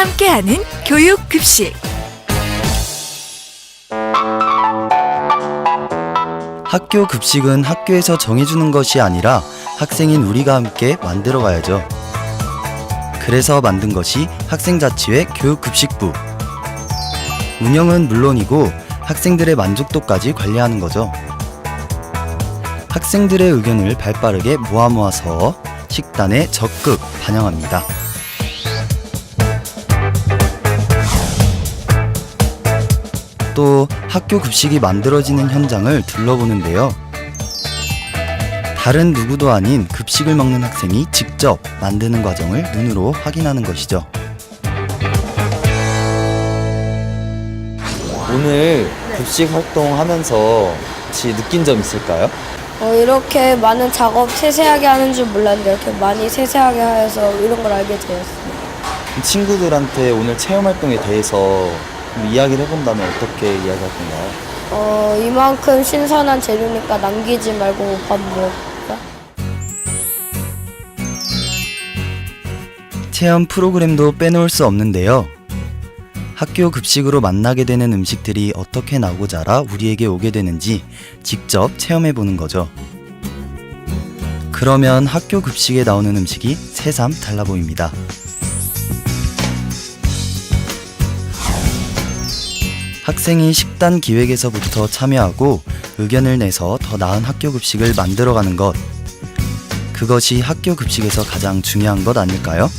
함께하는 교육 급식 학교 급식은 학교에서 정해주는 것이 아니라 학생인 우리가 함께 만들어 가야죠. 그래서 만든 것이 학생자치회 교육급식부. 운영은 물론이고 학생들의 만족도까지 관리하는 거죠. 학생들의 의견을 발빠르게 모아 모아서 식단에 적극 반영합니다. 또 학교 급식이 만들어지는 현장을 둘러보는데요. 다른 누구도 아닌 급식을 먹는 학생이 직접 만드는 과정을 눈으로 확인하는 것이죠. 오늘 급식 활동하면서 혹시 느낀 점 있을까요? 어, 이렇게 많은 작업 세세하게 하는 줄 몰랐는데 이렇게 많이 세세하게 해서 이런 걸 알게 되었습니다. 친구들한테 오늘 체험 활동에 대해서 좀 이야기를 해본다면 어떻게 이야기할 건가요? 어, 이만큼 신선한 재료니까 남기지 말고 밥 먹자. 체험 프로그램도 빼놓을 수 없는데요. 학교 급식으로 만나게 되는 음식들이 어떻게 나오고 자라 우리에게 오게 되는지 직접 체험해 보는 거죠. 그러면 학교 급식에 나오는 음식이 새삼 달라 보입니다. 학생이 식단 기획에서부터 참여하고 의견을 내서 더 나은 학교 급식을 만들어가는 것. 그것이 학교 급식에서 가장 중요한 것 아닐까요?